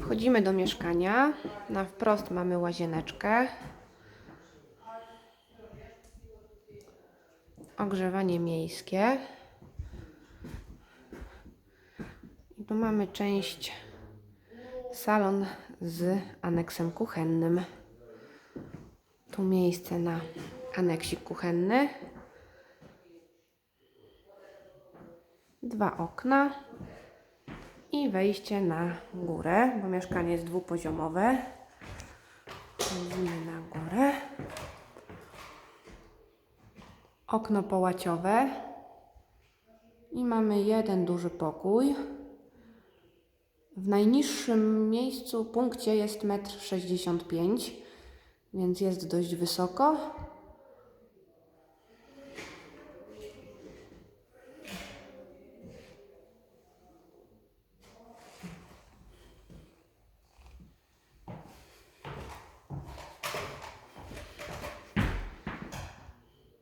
Wchodzimy do mieszkania. Na wprost mamy łazieneczkę. Ogrzewanie miejskie. I tu mamy część salon z aneksem kuchennym. Tu miejsce na aneksik kuchenny. Dwa okna i wejście na górę, bo mieszkanie jest dwupoziomowe. Wchodzimy na górę. Okno połaciowe. I mamy jeden duży pokój. W najniższym miejscu, punkcie jest 1,65 m, więc jest dość wysoko.